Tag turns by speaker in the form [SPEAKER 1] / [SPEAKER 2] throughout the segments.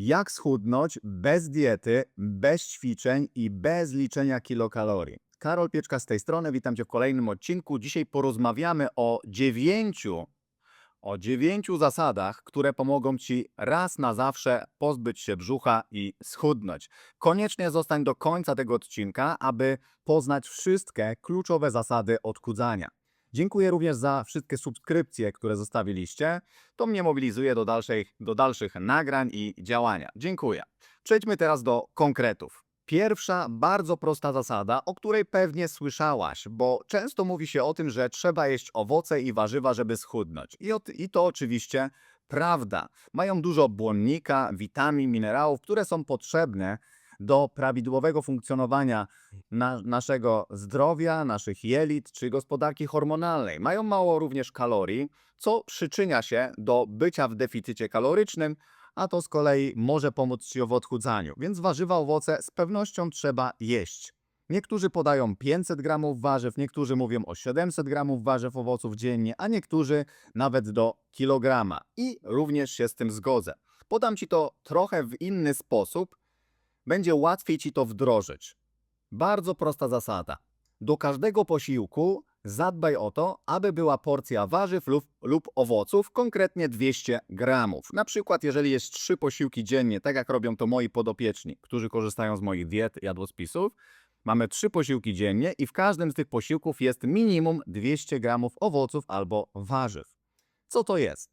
[SPEAKER 1] Jak schudnąć bez diety, bez ćwiczeń i bez liczenia kilokalorii? Karol Pieczka z tej strony, witam Cię w kolejnym odcinku. Dzisiaj porozmawiamy o dziewięciu, o dziewięciu zasadach, które pomogą Ci raz na zawsze pozbyć się brzucha i schudnąć. Koniecznie zostań do końca tego odcinka, aby poznać wszystkie kluczowe zasady odchudzania. Dziękuję również za wszystkie subskrypcje, które zostawiliście. To mnie mobilizuje do dalszych, do dalszych nagrań i działania. Dziękuję. Przejdźmy teraz do konkretów. Pierwsza, bardzo prosta zasada, o której pewnie słyszałaś, bo często mówi się o tym, że trzeba jeść owoce i warzywa, żeby schudnąć. I, ot- i to oczywiście prawda. Mają dużo błonnika, witamin, minerałów, które są potrzebne do prawidłowego funkcjonowania na, naszego zdrowia, naszych jelit czy gospodarki hormonalnej. Mają mało również kalorii, co przyczynia się do bycia w deficycie kalorycznym, a to z kolei może pomóc Ci w odchudzaniu. Więc warzywa, owoce z pewnością trzeba jeść. Niektórzy podają 500 gramów warzyw, niektórzy mówią o 700 gramów warzyw, owoców dziennie, a niektórzy nawet do kilograma. I również się z tym zgodzę. Podam Ci to trochę w inny sposób, będzie łatwiej Ci to wdrożyć. Bardzo prosta zasada. Do każdego posiłku zadbaj o to, aby była porcja warzyw lub, lub owoców, konkretnie 200 gramów. Na przykład, jeżeli jest trzy posiłki dziennie, tak jak robią to moi podopieczni, którzy korzystają z moich diet, jadłospisów, mamy trzy posiłki dziennie i w każdym z tych posiłków jest minimum 200 gramów owoców albo warzyw. Co to jest?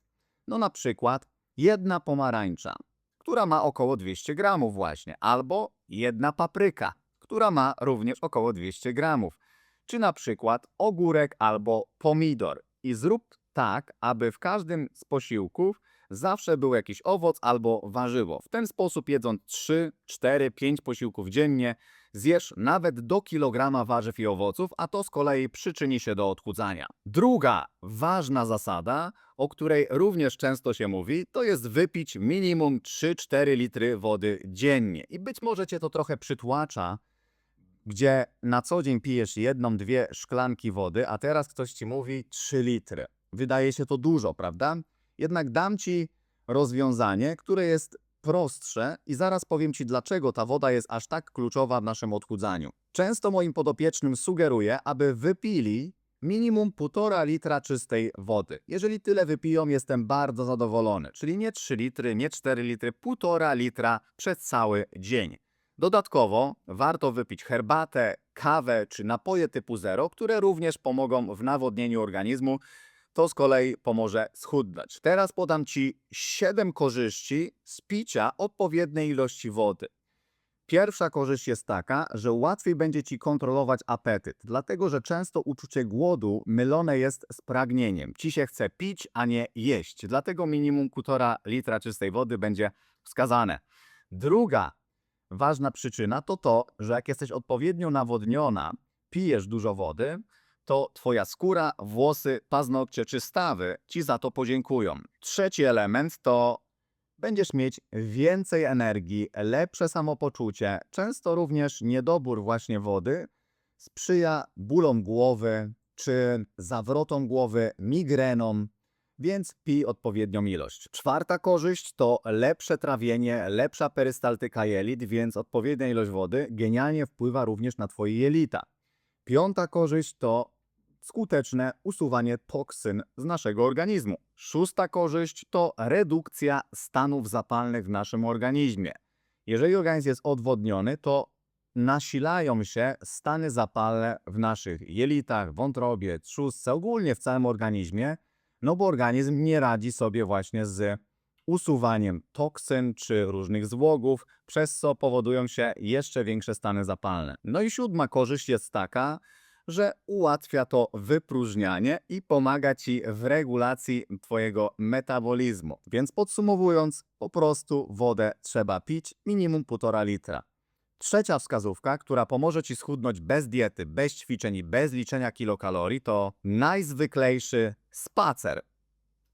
[SPEAKER 1] No na przykład jedna pomarańcza, która ma około 200 gramów właśnie, albo jedna papryka, która ma również około 200 gramów, czy na przykład ogórek albo pomidor. I zrób tak, aby w każdym z posiłków zawsze był jakiś owoc albo warzywo. W ten sposób jedząc 3, 4, 5 posiłków dziennie, zjesz nawet do kilograma warzyw i owoców, a to z kolei przyczyni się do odchudzania. Druga ważna zasada, o której również często się mówi, to jest wypić minimum 3-4 litry wody dziennie. I być może cię to trochę przytłacza, gdzie na co dzień pijesz jedną, dwie szklanki wody, a teraz ktoś ci mówi 3 litry. Wydaje się to dużo, prawda? Jednak dam ci rozwiązanie, które jest prostsze i zaraz powiem ci, dlaczego ta woda jest aż tak kluczowa w naszym odchudzaniu. Często moim podopiecznym sugeruję, aby wypili minimum 1,5 litra czystej wody. Jeżeli tyle wypiją, jestem bardzo zadowolony. Czyli nie 3 litry, nie 4 litry, 1,5 litra przez cały dzień. Dodatkowo warto wypić herbatę, kawę czy napoje typu zero, które również pomogą w nawodnieniu organizmu. To z kolei pomoże schudnąć. Teraz podam Ci 7 korzyści z picia odpowiedniej ilości wody. Pierwsza korzyść jest taka, że łatwiej będzie Ci kontrolować apetyt, dlatego że często uczucie głodu mylone jest z pragnieniem. Ci się chce pić, a nie jeść. Dlatego minimum 1,5 litra czystej wody będzie wskazane. Druga ważna przyczyna to to, że jak jesteś odpowiednio nawodniona, pijesz dużo wody, to twoja skóra, włosy, paznokcie czy stawy ci za to podziękują. Trzeci element to będziesz mieć więcej energii, lepsze samopoczucie, często również niedobór właśnie wody sprzyja bólom głowy czy zawrotom głowy, migrenom, więc pij odpowiednią ilość. Czwarta korzyść to lepsze trawienie, lepsza perystaltyka jelit, więc odpowiednia ilość wody genialnie wpływa również na Twoje jelita. Piąta korzyść to skuteczne usuwanie toksyn z naszego organizmu. Szósta korzyść to redukcja stanów zapalnych w naszym organizmie. Jeżeli organizm jest odwodniony, to nasilają się stany zapalne w naszych jelitach, wątrobie, trzustce, ogólnie w całym organizmie, no bo organizm nie radzi sobie właśnie z usuwaniem toksyn czy różnych złogów, przez co powodują się jeszcze większe stany zapalne. No i siódma korzyść jest taka, że ułatwia to wypróżnianie i pomaga ci w regulacji twojego metabolizmu. Więc podsumowując, po prostu wodę trzeba pić minimum 1,5 litra. Trzecia wskazówka, która pomoże Ci schudnąć bez diety, bez ćwiczeń i bez liczenia kilokalorii, to najzwyklejszy spacer.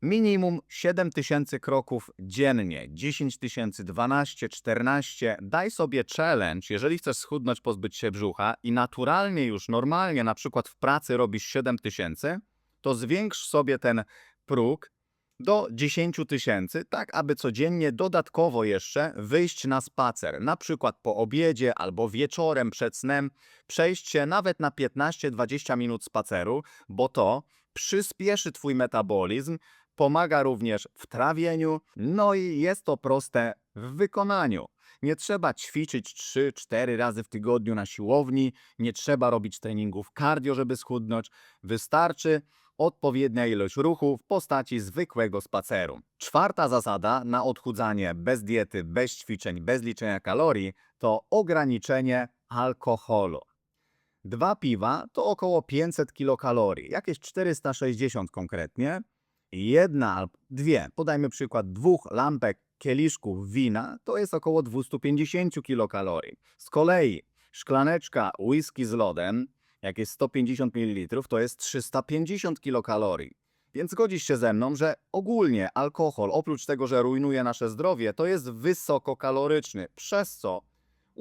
[SPEAKER 1] Minimum 7000 kroków dziennie, 10 tysięcy, 12, 14. Daj sobie challenge, jeżeli chcesz schudnąć, pozbyć się brzucha i naturalnie już, normalnie, na przykład w pracy robisz 7000, to zwiększ sobie ten próg do 10 tysięcy, tak aby codziennie dodatkowo jeszcze wyjść na spacer, na przykład po obiedzie albo wieczorem przed snem, przejść się nawet na 15-20 minut spaceru, bo to przyspieszy Twój metabolizm, pomaga również w trawieniu, no i jest to proste w wykonaniu. Nie trzeba ćwiczyć 3-4 razy w tygodniu na siłowni, nie trzeba robić treningów cardio, żeby schudnąć. Wystarczy odpowiednia ilość ruchu w postaci zwykłego spaceru. Czwarta zasada na odchudzanie bez diety, bez ćwiczeń, bez liczenia kalorii to ograniczenie alkoholu. Dwa piwa to około 500 kilokalorii, jakieś 460 konkretnie. Jedna albo dwie, podajmy przykład dwóch lampek kieliszków wina, to jest około 250 kilokalorii. Z kolei szklaneczka whisky z lodem, jakieś 150 ml, to jest 350 kilokalorii. Więc zgodzisz się ze mną, że ogólnie alkohol, oprócz tego, że rujnuje nasze zdrowie, to jest wysokokaloryczny, przez co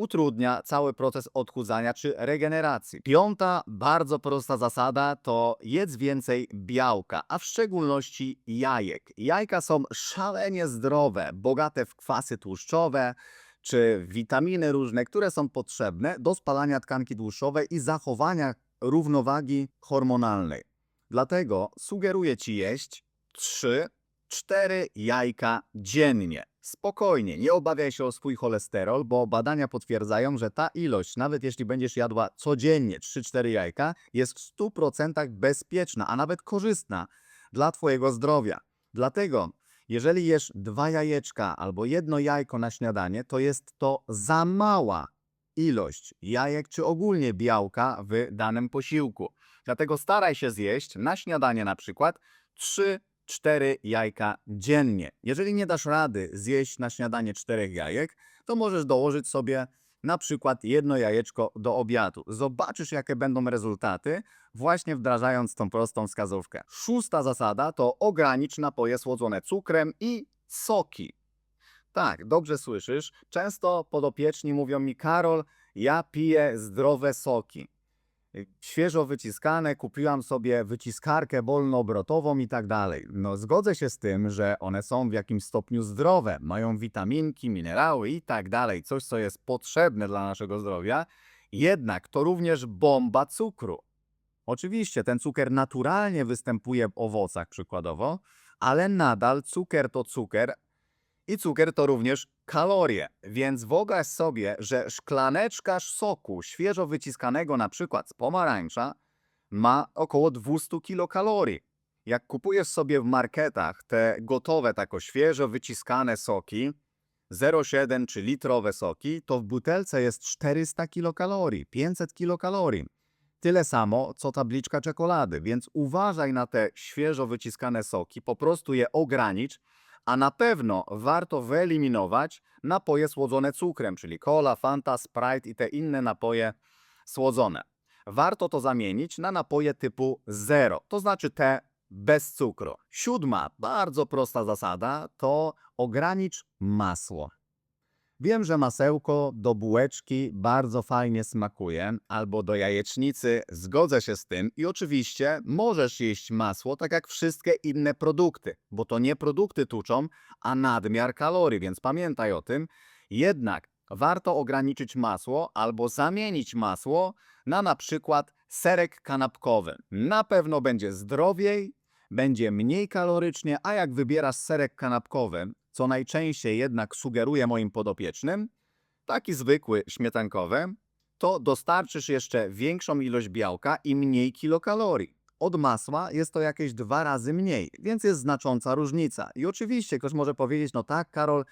[SPEAKER 1] utrudnia cały proces odchudzania czy regeneracji. Piąta, bardzo prosta zasada to jedz więcej białka, a w szczególności jajek. Jajka są szalenie zdrowe, bogate w kwasy tłuszczowe czy witaminy różne, które są potrzebne do spalania tkanki tłuszczowej i zachowania równowagi hormonalnej. Dlatego sugeruję Ci jeść 3 4 jajka dziennie. Spokojnie, nie obawiaj się o swój cholesterol, bo badania potwierdzają, że ta ilość, nawet jeśli będziesz jadła codziennie 3-4 jajka, jest w 100% bezpieczna, a nawet korzystna dla Twojego zdrowia. Dlatego, jeżeli jesz dwa jajeczka albo jedno jajko na śniadanie, to jest to za mała ilość jajek czy ogólnie białka w danym posiłku. Dlatego staraj się zjeść na śniadanie na przykład 3 4 jajka dziennie. Jeżeli nie dasz rady zjeść na śniadanie 4 jajek, to możesz dołożyć sobie na przykład jedno jajeczko do obiadu. Zobaczysz, jakie będą rezultaty, właśnie wdrażając tą prostą wskazówkę. Szósta zasada to ogranicz napoje słodzone cukrem i soki. Tak, dobrze słyszysz. Często podopieczni mówią mi, Karol, ja piję zdrowe soki świeżo wyciskane, kupiłam sobie wyciskarkę wolnoobrotową i tak dalej. No zgodzę się z tym, że one są w jakimś stopniu zdrowe, mają witaminki, minerały i tak dalej, coś co jest potrzebne dla naszego zdrowia, jednak to również bomba cukru. Oczywiście ten cukier naturalnie występuje w owocach przykładowo, ale nadal cukier to cukier, i cukier to również kalorie, więc wyobraź sobie, że szklaneczka soku świeżo wyciskanego na przykład z pomarańcza ma około 200 kilokalorii. Jak kupujesz sobie w marketach te gotowe, tako świeżo wyciskane soki, 0,7 czy litrowe soki, to w butelce jest 400 kilokalorii, 500 kilokalorii. Tyle samo co tabliczka czekolady, więc uważaj na te świeżo wyciskane soki, po prostu je ogranicz, a na pewno warto wyeliminować napoje słodzone cukrem, czyli cola, fanta, sprite i te inne napoje słodzone. Warto to zamienić na napoje typu zero, to znaczy te bez cukru. Siódma, bardzo prosta zasada to ogranicz masło. Wiem, że masełko do bułeczki bardzo fajnie smakuje, albo do jajecznicy, zgodzę się z tym i oczywiście możesz jeść masło tak jak wszystkie inne produkty, bo to nie produkty tuczą, a nadmiar kalorii, więc pamiętaj o tym. Jednak warto ograniczyć masło albo zamienić masło na na przykład serek kanapkowy. Na pewno będzie zdrowiej, będzie mniej kalorycznie, a jak wybierasz serek kanapkowy, co najczęściej jednak sugeruję moim podopiecznym, taki zwykły, śmietankowy, to dostarczysz jeszcze większą ilość białka i mniej kilokalorii. Od masła jest to jakieś dwa razy mniej, więc jest znacząca różnica. I oczywiście ktoś może powiedzieć, no tak, Karol,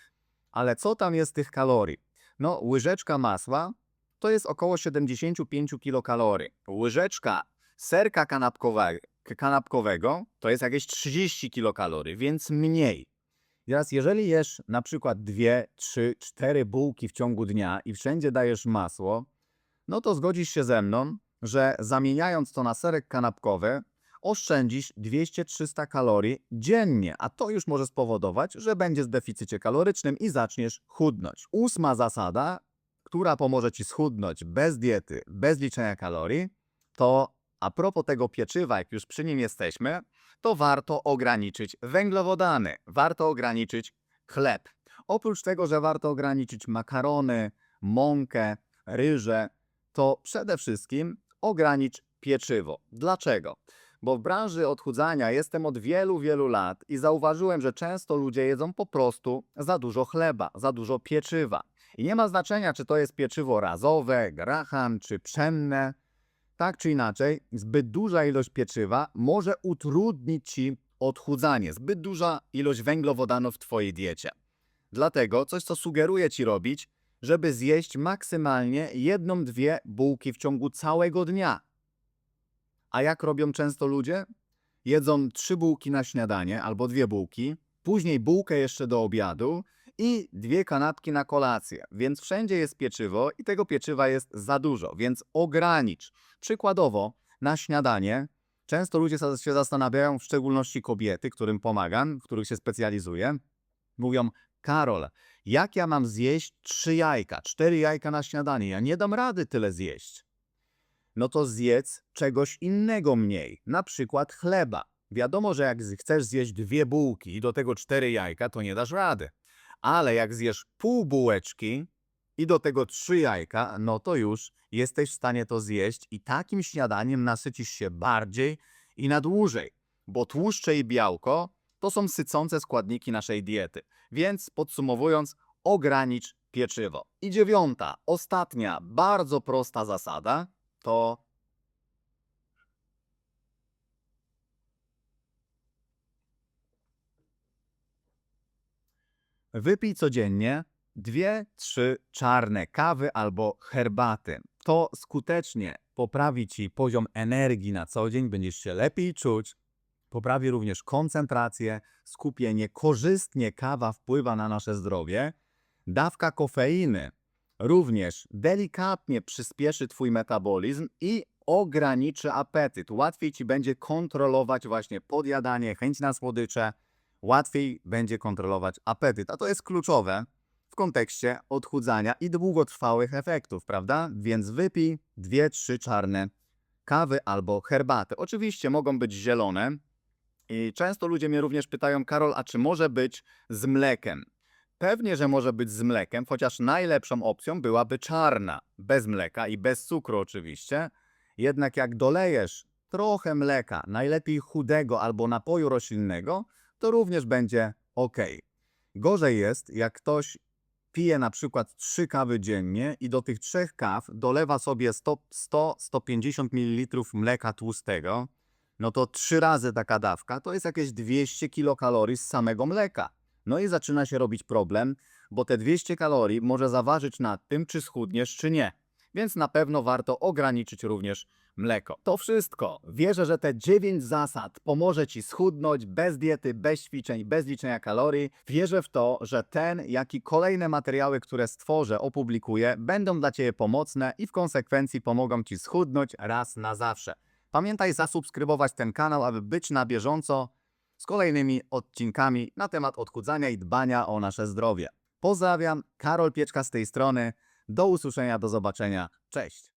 [SPEAKER 1] ale co tam jest tych kalorii? No, łyżeczka masła to jest około 75 kilokalorii. Łyżeczka serka kanapkowego, kanapkowego to jest jakieś 30 kilokalorii, więc mniej. Teraz, jeżeli jesz na przykład dwie, trzy, cztery bułki w ciągu dnia i wszędzie dajesz masło, no to zgodzisz się ze mną, że zamieniając to na serek kanapkowy, oszczędzisz 200-300 kalorii dziennie, a to już może spowodować, że będziesz w deficycie kalorycznym i zaczniesz chudnąć. Ósma zasada, która pomoże ci schudnąć bez diety, bez liczenia kalorii, to a propos tego pieczywa, jak już przy nim jesteśmy, to warto ograniczyć węglowodany, warto ograniczyć chleb. Oprócz tego, że warto ograniczyć makarony, mąkę, ryże, to przede wszystkim ogranicz pieczywo. Dlaczego? Bo w branży odchudzania jestem od wielu, wielu lat i zauważyłem, że często ludzie jedzą po prostu za dużo chleba, za dużo pieczywa. I nie ma znaczenia, czy to jest pieczywo razowe, graham czy pszenne. Tak czy inaczej, zbyt duża ilość pieczywa może utrudnić ci odchudzanie, zbyt duża ilość węglowodanów w twojej diecie. Dlatego coś, co sugeruję ci robić, żeby zjeść maksymalnie jedną, dwie bułki w ciągu całego dnia. A jak robią często ludzie? Jedzą trzy bułki na śniadanie albo dwie bułki, później bułkę jeszcze do obiadu i dwie kanapki na kolację. Więc wszędzie jest pieczywo i tego pieczywa jest za dużo, więc ogranicz. Przykładowo, na śniadanie często ludzie się zastanawiają, w szczególności kobiety, którym pomagam, w których się specjalizuję, mówią: Karol, jak ja mam zjeść trzy jajka, cztery jajka na śniadanie? Ja nie dam rady tyle zjeść. No to zjedz czegoś innego mniej, na przykład chleba. Wiadomo, że jak chcesz zjeść dwie bułki i do tego cztery jajka, to nie dasz rady. Ale jak zjesz pół bułeczki i do tego trzy jajka, no to już jesteś w stanie to zjeść i takim śniadaniem nasycisz się bardziej i na dłużej. Bo tłuszcze i białko to są sycące składniki naszej diety. Więc podsumowując, ogranicz pieczywo. I dziewiąta, ostatnia, bardzo prosta zasada to wypij codziennie dwie, trzy czarne kawy albo herbaty. To skutecznie poprawi ci poziom energii na co dzień, będziesz się lepiej czuć, Poprawi również koncentrację, skupienie. Korzystnie kawa wpływa na nasze zdrowie. Dawka kofeiny również delikatnie przyspieszy Twój metabolizm i ograniczy apetyt. Łatwiej Ci będzie kontrolować właśnie podjadanie, chęć na słodycze. Łatwiej będzie kontrolować apetyt. A to jest kluczowe w kontekście odchudzania i długotrwałych efektów, prawda? Więc wypij dwie, trzy czarne kawy albo herbaty. Oczywiście mogą być zielone, i często ludzie mnie również pytają, Karol, a czy może być z mlekiem? Pewnie, że może być z mlekiem, chociaż najlepszą opcją byłaby czarna, bez mleka i bez cukru oczywiście. Jednak jak dolejesz trochę mleka, najlepiej chudego albo napoju roślinnego, to również będzie ok. Gorzej jest, jak ktoś pije na przykład 3 kawy dziennie i do tych trzech kaw dolewa sobie 100-150 ml mleka tłustego, no to trzy razy taka dawka to jest jakieś 200 kilokalorii z samego mleka. No i zaczyna się robić problem, bo te 200 kalorii może zaważyć nad tym, czy schudniesz, czy nie. Więc na pewno warto ograniczyć również mleko. To wszystko. Wierzę, że te 9 zasad pomoże Ci schudnąć bez diety, bez ćwiczeń, bez liczenia kalorii. Wierzę w to, że ten, jak i kolejne materiały, które stworzę, opublikuję, będą dla Ciebie pomocne i w konsekwencji pomogą Ci schudnąć raz na zawsze. Pamiętaj zasubskrybować ten kanał, aby być na bieżąco z kolejnymi odcinkami na temat odchudzania i dbania o nasze zdrowie. Pozdrawiam, Karol Pieczka z tej strony. Do usłyszenia, do zobaczenia. Cześć.